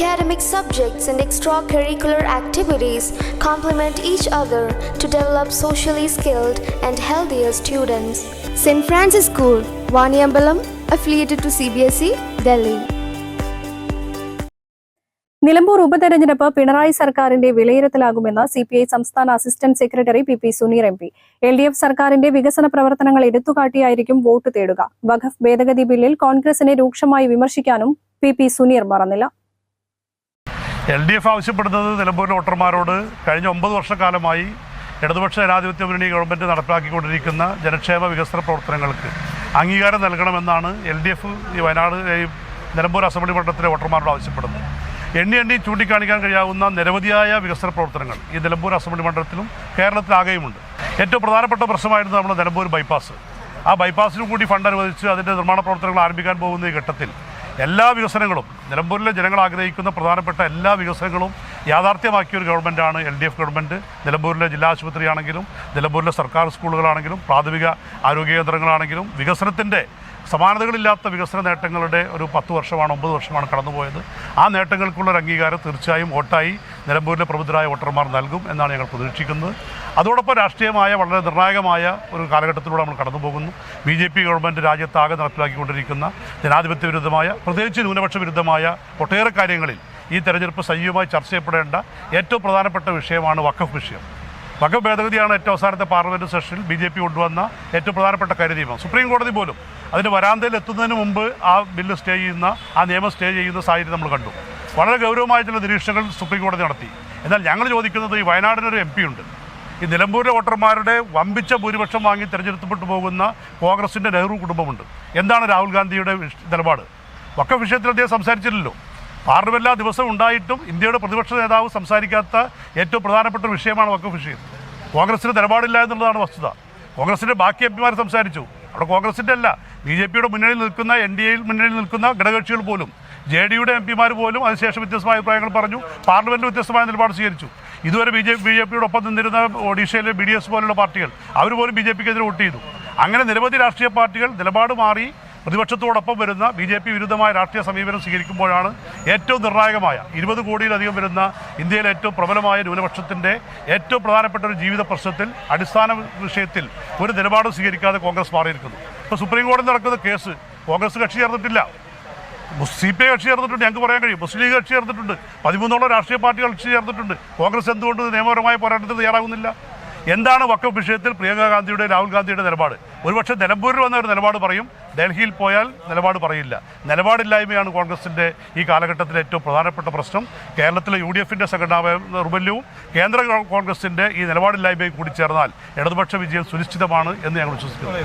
Academic subjects and extracurricular activities complement each other to develop socially skilled and healthier students. St. Francis School, Vaniambalam, affiliated to CBSE, Delhi. Nilambur ഉപതെരഞ്ഞെടുപ്പ് പിണറായി സർക്കാരിന്റെ വിലയിരുത്തലാകുമെന്ന് C P I സംസ്ഥാന assistant secretary P P Suneer M P L D F സർക്കാരിന്റെ വികസന പ്രവർത്തനങ്ങൾ എടുത്തുകാട്ടിയായിരിക്കും vote തേടുക വഖഫ് ഭേദഗതി ബില്ലിൽ കോൺഗ്രസിനെ രൂക്ഷമായി വിമർശിക്കാനും പി പി സുനീർ മറന്നില്ല എൽ ഡി എഫ് ആവശ്യപ്പെടുന്നത് നിലമ്പൂരിലെ വോട്ടർമാരോട് കഴിഞ്ഞ ഒമ്പത് വർഷക്കാലമായി ഇടതുപക്ഷ ജനാധിപത്യ മുന്നണി ഗവൺമെന്റ് നടപ്പിലാക്കിക്കൊണ്ടിരിക്കുന്ന ജനക്ഷേമ വികസന പ്രവർത്തനങ്ങൾക്ക് അംഗീകാരം നൽകണമെന്നാണ് എൽ ഡി എഫ് ഈ വയനാട് ഈ നിലമ്പൂർ അസംബ്ലി മണ്ഡലത്തിലെ വോട്ടർമാരോട് ആവശ്യപ്പെടുന്നത്. എണ്ണി എണ്ണി ചൂണ്ടിക്കാണിക്കാൻ കഴിയാവുന്ന നിരവധിയായ വികസന പ്രവർത്തനങ്ങൾ ഈ നിലമ്പൂർ അസംബ്ലി മണ്ഡലത്തിലും കേരളത്തിലാകെയുമുണ്ട്. ഏറ്റവും പ്രധാനപ്പെട്ട പ്രശ്നമായിരുന്നു നമ്മുടെ നിലമ്പൂർ ബൈപ്പാസ്. ആ ബൈപ്പാസിനും കൂടി ഫണ്ട് അനുവദിച്ച് അതിന്റെ നിർമ്മാണ പ്രവർത്തനങ്ങൾ ആരംഭിക്കാൻ പോകുന്ന ഈ ഘട്ടത്തിൽ എല്ലാ വികസനങ്ങളും നിലമ്പൂരിലെ ജനങ്ങൾ ആഗ്രഹിക്കുന്ന പ്രധാനപ്പെട്ട എല്ലാ വികസനങ്ങളും യാഥാർത്ഥ്യമാക്കിയ ഒരു ഗവൺമെന്റാണ് എൽ ഡി എഫ് ഗവൺമെന്റ് നിലമ്പൂരിലെ ജില്ലാ ആശുപത്രിയാണെങ്കിലും നിലമ്പൂരിലെ സർക്കാർ സ്കൂളുകളാണെങ്കിലും പ്രാഥമിക ആരോഗ്യ കേന്ദ്രങ്ങളാണെങ്കിലും വികസനത്തിന്റെ സമാനതകളില്ലാത്ത വികസന നേട്ടങ്ങളുടെ ഒരു പത്ത് വർഷമാണ് ഒമ്പത് വർഷമാണ് കടന്നുപോയത്. ആ നേട്ടങ്ങൾക്കുള്ള ഒരു അംഗീകാരം തീർച്ചയായും വോട്ടായി നിലമ്പൂരിലെ പ്രബുദ്ധരായ വോട്ടർമാർ നൽകും എന്നാണ് ഞങ്ങൾ പ്രതീക്ഷിക്കുന്നത്. അതോടൊപ്പം രാഷ്ട്രീയമായ വളരെ നിർണായകമായ ഒരു കാലഘട്ടത്തിലൂടെ നമ്മൾ കടന്നു പോകുന്നു ബി ജെ പി ഗവൺമെന്റ് രാജ്യത്താകെ നടപ്പിലാക്കിക്കൊണ്ടിരിക്കുന്ന ജനാധിപത്യ വിരുദ്ധമായ പ്രത്യേകിച്ച് ന്യൂനപക്ഷ വിരുദ്ധമായ ഒട്ടേറെ കാര്യങ്ങളിൽ ഈ തെരഞ്ഞെടുപ്പ് സജീവമായി ചർച്ച ചെയ്യപ്പെടേണ്ട ഏറ്റവും പ്രധാനപ്പെട്ട വിഷയമാണ് വഖഫ് വിഷയം. വഖഫ് ഭേദഗതിയാണ് ഏറ്റവും അവസാനത്തെ പാർലമെന്റ് സെഷനിൽ ബി ജെ പി കൊണ്ടുവന്ന ഏറ്റവും പ്രധാനപ്പെട്ട കരുനിയമം സുപ്രീം കോടതി പോലും അതിന്റെ വരാന്തയിൽ എത്തുന്നതിന് മുമ്പ് ആ ബില്ല് സ്റ്റേ ചെയ്യുന്ന ആ നിയമം സ്റ്റേ ചെയ്യുന്ന സാഹചര്യം നമ്മൾ കണ്ടു. വളരെ ഗൗരവമായിട്ടുള്ള നിരീക്ഷണങ്ങൾ സുപ്രീം കോടതി നടത്തി. എന്നാൽ ഞങ്ങൾ ചോദിക്കുന്നത് ഈ വയനാടിനൊരു എം പി ഉണ്ട്. ഈ നിലമ്പൂരിലെ വോട്ടർമാരുടെ വമ്പിച്ച ഭൂരിപക്ഷം വാങ്ങി തിരഞ്ഞെടുക്കപ്പെട്ടു പോകുന്ന കോൺഗ്രസിന്റെ നെഹ്റു കുടുംബമുണ്ട്. എന്താണ് രാഹുൽ ഗാന്ധിയുടെ നിലപാട്? വക്ക വിഷയത്തിൽ അദ്ദേഹം സംസാരിച്ചില്ലല്ലോ. പാർലമെന്റ് ദിവസം ഉണ്ടായിട്ടും ഇന്ത്യയുടെ പ്രതിപക്ഷ നേതാവ് സംസാരിക്കാത്ത ഏറ്റവും പ്രധാനപ്പെട്ട വിഷയമാണ് വക്കഫ് വിഷയം. കോൺഗ്രസിന് നിലപാടില്ല എന്നുള്ളതാണ് വസ്തുത. കോൺഗ്രസിന്റെ ബാക്കി എം പിമാർ സംസാരിച്ചു. അവിടെ കോൺഗ്രസിന്റെ അല്ല. ബി ജെ പിയുടെ മുന്നണിയിൽ നിൽക്കുന്ന എൻ ഡി എയിൽ മുന്നണിയിൽ നിൽക്കുന്ന ഘടകകക്ഷികൾ പോലും ജെ ഡിയുടെ എം പിമാർ പോലും അതിനുശേഷം വ്യത്യസ്തമായ അഭിപ്രായങ്ങൾ പറഞ്ഞു പാർലമെന്റ് വ്യത്യസ്തമായ നിലപാട് സ്വീകരിച്ചു. ഇതുവരെ ബി ജെ ബി ജെ പിയുടെ ഒപ്പം നിന്നിരുന്ന ഒഡീഷയിലെ ബി ഡി എസ് പോലുള്ള പാർട്ടികൾ അവർ പോലും ബി ജെ പിക്കെതിരെ വോട്ട് ചെയ്തു. അങ്ങനെ നിരവധി രാഷ്ട്രീയ പാർട്ടികൾ നിലപാട് മാറി പ്രതിപക്ഷത്തോടൊപ്പം വരുന്ന ബി ജെ പി വിരുദ്ധമായ രാഷ്ട്രീയ സമീപനം സ്വീകരിക്കുമ്പോഴാണ് ഏറ്റവും നിർണായകമായ ഇരുപത് കോടിയിലധികം വരുന്ന ഇന്ത്യയിലെ ഏറ്റവും പ്രബലമായ ന്യൂനപക്ഷത്തിന്റെ ഏറ്റവും പ്രധാനപ്പെട്ട ഒരു ജീവിത പ്രശ്നത്തിൽ അടിസ്ഥാന വിഷയത്തിൽ ഒരു നിലപാടും സ്വീകരിക്കാതെ കോൺഗ്രസ് മാറിയിരിക്കുന്നു. ഇപ്പോൾ സുപ്രീം കോടതി നടക്കുന്ന കേസ് കോൺഗ്രസ് കക്ഷി ചേർന്നിട്ടില്ല. സി പി ഐ കക്ഷി ചേർന്നിട്ടുണ്ട് ഞങ്ങൾക്ക് പറയാൻ കഴിയും. മുസ്ലിം ലീഗ് കക്ഷി ചേർന്നിട്ടുണ്ട്. പതിമൂന്നോളം രാഷ്ട്രീയ പാർട്ടികൾ കക്ഷി ചേർന്നിട്ടുണ്ട്. കോൺഗ്രസ് എന്തുകൊണ്ട് നിയമപരമായ പോരാട്ടത്തിന് തയ്യാറാകുന്നില്ല? എന്താണ് വക്കഫ് വിഷയത്തിൽ പ്രിയങ്ക ഗാന്ധിയുടെ രാഹുൽ ഗാന്ധിയുടെ നിലപാട്? ഒരുപക്ഷെ നിലമ്പൂരിൽ വന്ന ഒരു നിലപാട് പറയും ഡൽഹിയിൽ പോയാൽ നിലപാട് പറയില്ല. നിലപാടില്ലായ്മയാണ് കോൺഗ്രസിന്റെ ഈ കാലഘട്ടത്തിലെ ഏറ്റവും പ്രധാനപ്പെട്ട പ്രശ്നം. കേരളത്തിലെ യു ഡി എഫിന്റെ സംഘടനാ റുബല്യവും കേന്ദ്ര കോൺഗ്രസിന്റെ ഈ നിലപാടില്ലായ്മയും കൂടി ചേർന്നാൽ ഇടതുപക്ഷ വിജയം സുനിശ്ചിതമാണ് എന്ന് ഞങ്ങൾ വിശ്വസിക്കുന്നു.